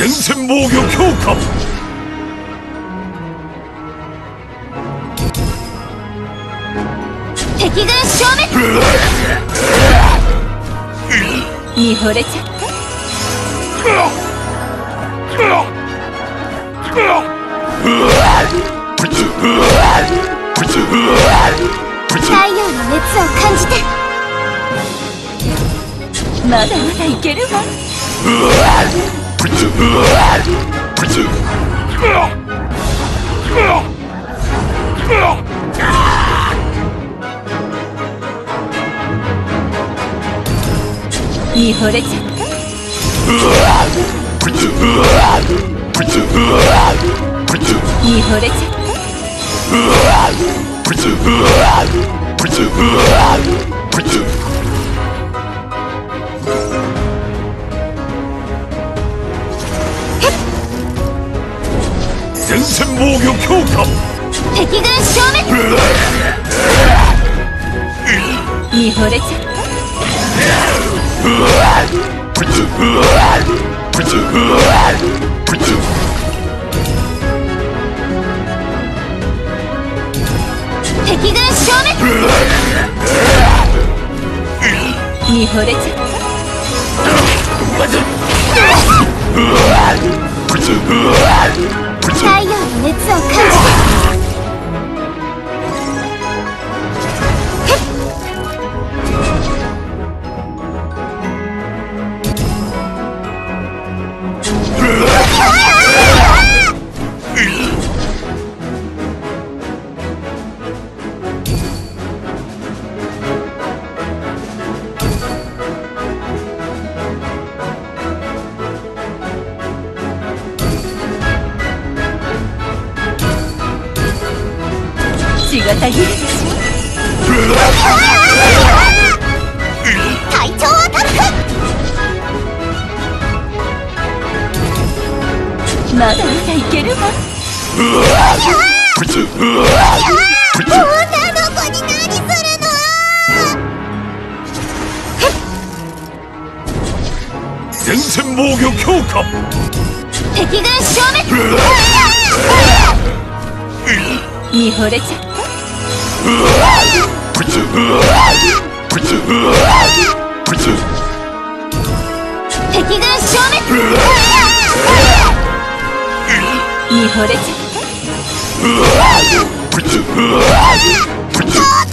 前線防御強化。敵軍消滅。見惚れちゃった。太陽の熱を感じてまだまだいけるわ見惚れちゃった見惚れちゃった前線防御強化。敵軍消滅。見惚れちゃった敵軍消滅。見惚れちゃった太陽の熱を感じてがたぎるでしょ隊長アタックまだまだいけるわ女の子に何する前線防御強化敵軍消滅見惚れちゃった敵軍消滅見惚れちゃった